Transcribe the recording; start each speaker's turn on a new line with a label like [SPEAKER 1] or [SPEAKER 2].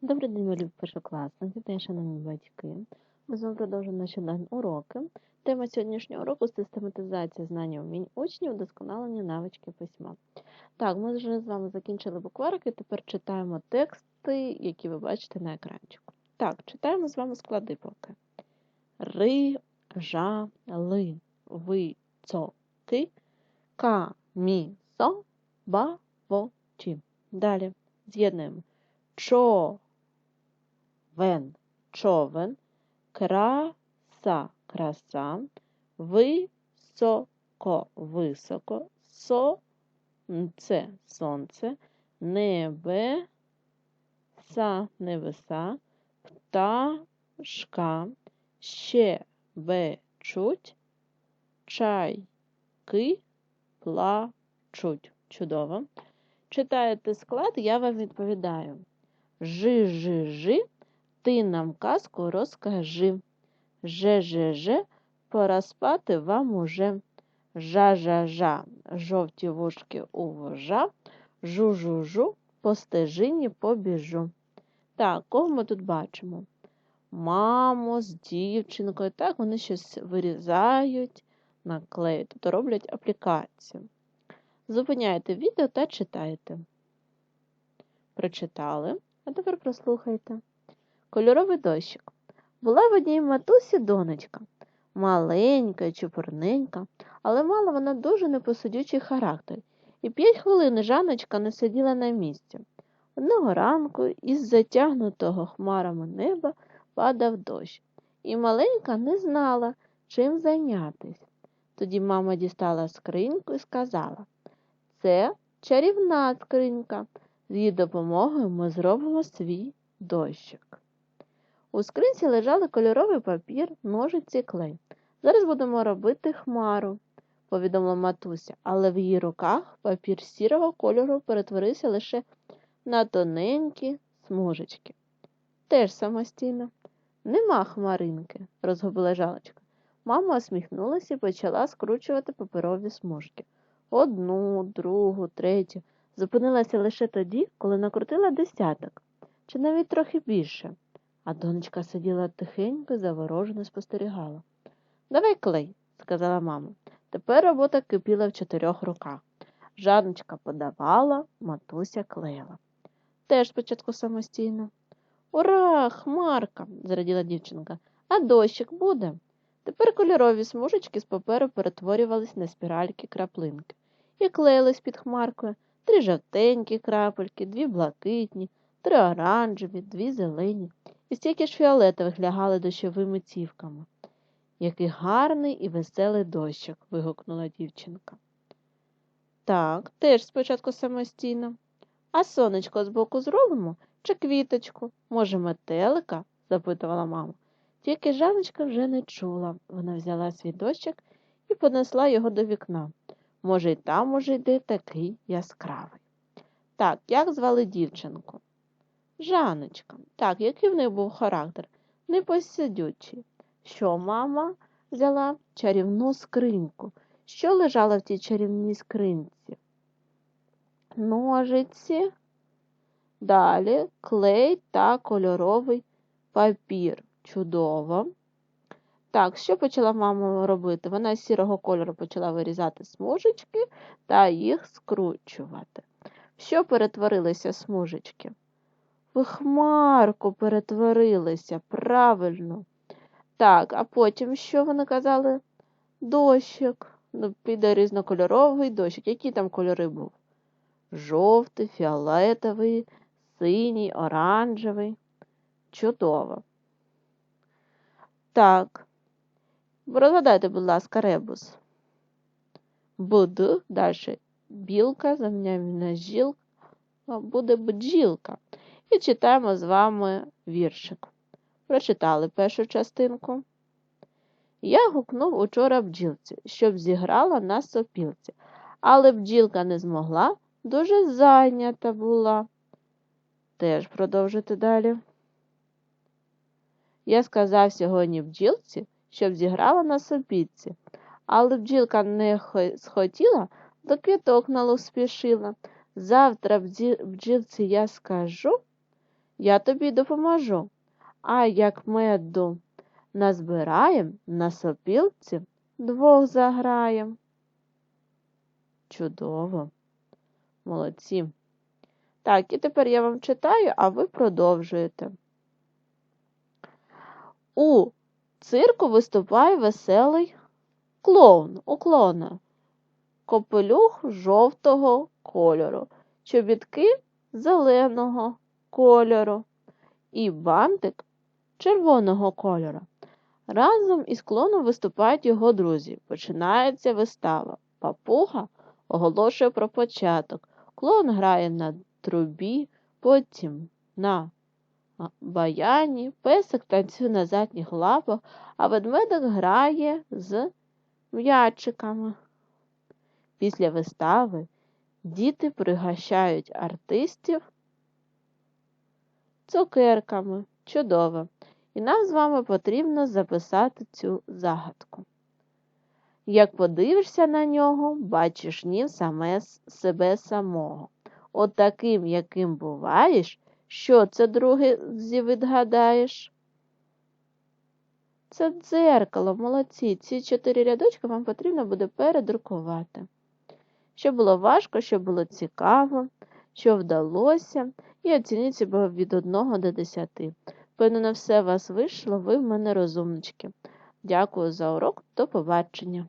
[SPEAKER 1] Добрий день, мої першокласники та шановні батьки. Ми з вами продовжуємо наші онлайн-уроки. Тема сьогоднішнього уроку систематизація знань вмінь учнів, вдосконалення навички письма. Так, ми вже з вами закінчили букварики, тепер читаємо тексти, які ви бачите на екранчику. Так, читаємо з вами склади поки. Ри, жа, ли, ви, цо, ки, ка, мі, со, ба, во, чі. Далі з'єднуємо. Чо, вен, човен, краса, краса, високо, високо, сонце, сонце, небеса, небеса, пташка, щебечуть, чайки плачуть. Чудово. Читаєте склад, я вам відповідаю. Жи-жи-жи, ти нам казку розкажи. Же-же-же, пора спати вам уже. Жа-жа-жа, жовті вушки у вожа, жу-жу-жу, по стежині побіжу. Так, кого ми тут бачимо? Маму з дівчинкою. Так, вони щось вирізають, наклеють, тобто роблять аплікацію. Зупиняйте відео та читайте. Прочитали. А тепер прослухайте. Кольоровий дощик. Була в одній матусі донечка, маленька чупурненька, але мала вона дуже непосидючий характер, і п'ять хвилин Жаночка не сиділа на місці. Одного ранку із затягнутого хмарами неба падав дощ, і маленька не знала, чим зайнятись. Тоді мама дістала скриньку і сказала це чарівна скринька. З її допомогою ми зробимо свій дощик. У скринці лежали кольоровий папір, ножиці клей. Зараз будемо робити хмару, повідомила матуся, але в її руках папір сірого кольору перетворився лише на тоненькі смужечки. Теж самостійно. Нема хмаринки, розгубила жалочка. Мама усміхнулася і почала скручувати паперові смужки. Одну, другу, третю. Зупинилася лише тоді, коли накрутила десяток, чи навіть трохи більше, а донечка сиділа тихенько заворожено спостерігала. Давай клей, сказала мама. Тепер робота кипіла в чотирьох руках. Жанночка подавала, матуся клеїла. Теж спочатку самостійно. Ура, хмарка, зраділа дівчинка. А дощик буде. Тепер кольорові смужечки з паперу перетворювались на спіральки краплинки і клеїлись під хмаркою три жовтенькі крапельки, дві блакитні, три оранжеві, дві зелені, і стільки ж фіолетових лягали дощовими цівками. Який гарний і веселий дощик. вигукнула дівчинка. Так, теж спочатку самостійно. А сонечко збоку зробимо чи квіточку? Може, метелика? запитувала мама. Тільки Жаночка вже не чула. Вона взяла свій дощик і понесла його до вікна. Може, й там уже йде такий яскравий. Так, як звали дівчинку? Жаночка. Так, який в неї був характер? Непосидючий. Що мама взяла чарівну скриньку? Що лежало в тій чарівній скринці? Ножиці. Далі клей та кольоровий папір. Чудово. Так, що почала мама робити? Вона з сірого кольору почала вирізати смужечки та їх скручувати. Що перетворилися смужечки? В хмарку перетворилися, правильно. Так, а потім що вони казали? Дощик. Ну, піде різнокольоровий дощик. Які там кольори був? Жовтий, фіолетовий, синій, оранжевий. Чудово. Так. Розгадайте, будь ласка, ребус. Буд, далі білка, заміняємо на жілка, буде бджілка. І читаємо з вами віршик. Прочитали першу частинку. Я гукнув учора бджілці, щоб зіграла на сопілці, але бджілка не змогла, дуже зайнята була. Теж продовжити далі. Я сказав сьогодні бджілці, щоб зіграла на сопітці, але бджілка не схотіла, до квіток налог спішила. Завтра бджілці я скажу, Я тобі допоможу. А як меду назбираєм, на сопілці двох заграєм. Чудово. Молодці. Так, і тепер я вам читаю, а ви продовжуєте. У цирку виступає веселий клоун у клоуна. Копелюх жовтого кольору, чобітки зеленого кольору і бантик червоного кольору. Разом із клоном виступають його друзі. Починається вистава. Папуга оголошує про початок. Клоун грає на трубі, потім на баяні, песик танцює на задніх лапах, а ведмедик грає з м'ячиками. Після вистави діти пригощають артистів цукерками. Чудово! І нам з вами потрібно записати цю загадку. Як подивишся на нього, бачиш ні саме себе самого. От таким, яким буваєш, що це друге відгадаєш? Це дзеркало, молодці. Ці чотири рядочки вам потрібно буде передрукувати. Що було важко, що було цікаво, що вдалося, і оцініть себе від 1 до 10. Впевнено, все у вас вийшло, ви в мене розумнички. Дякую за урок, до побачення.